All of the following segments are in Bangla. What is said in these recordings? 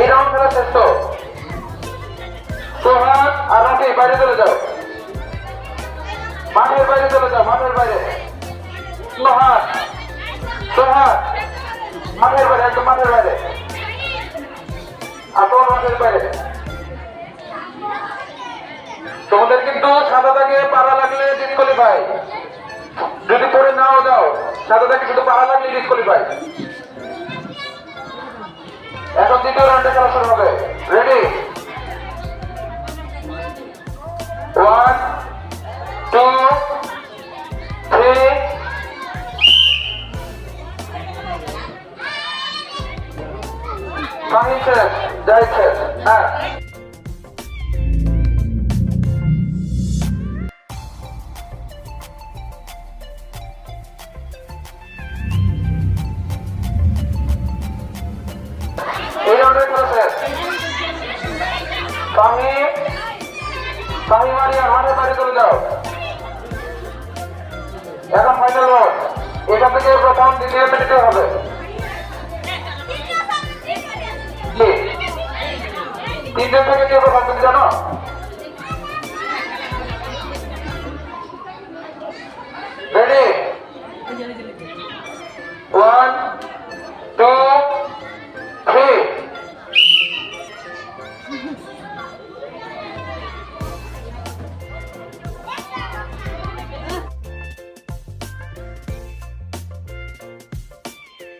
এই রাউন্ড খেলা শ্রেষ্ঠ সোহান আর বাইরে চলে যাও। মাঠের বাইরে চলে যাও, মাঠের বাইরে। সোহান সোহান মাঠের বাইরে, একদম মাঠের বাইরে। আর মাঠের বাইরে। তোমাদের কিন্তু সাদা দাগে পাড়া লাগলে ডিসকোয়ালিফাই যদি পরে নাও যাও সাদা দাগে কিন্তু পাড়া লাগলে ডিসকোয়ালিফাই এখন দ্বিতীয় রাউন্ডে খেলা শুরু হবে। রেডি ওয়ান টু থ্রি জয় শেষ হ্যাঁ। ফাহিম ফাহিম আরিয়া মাঠে বাইরে চলে যাও এখন ফাইনাল ওয়ার এখান থেকে প্রথম, দ্বিতীয়, তৃতীয় হবে। তিনজন থেকে কে প্রথম তুমি জানো? রেডি ওয়ান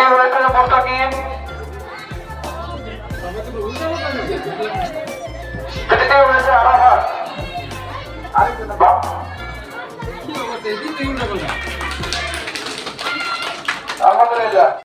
দ্বিতীয় হয়েছে মুস্তাকিম তৃতীয় হয়েছে আরাফাত। আলহামদুলিল্লাহ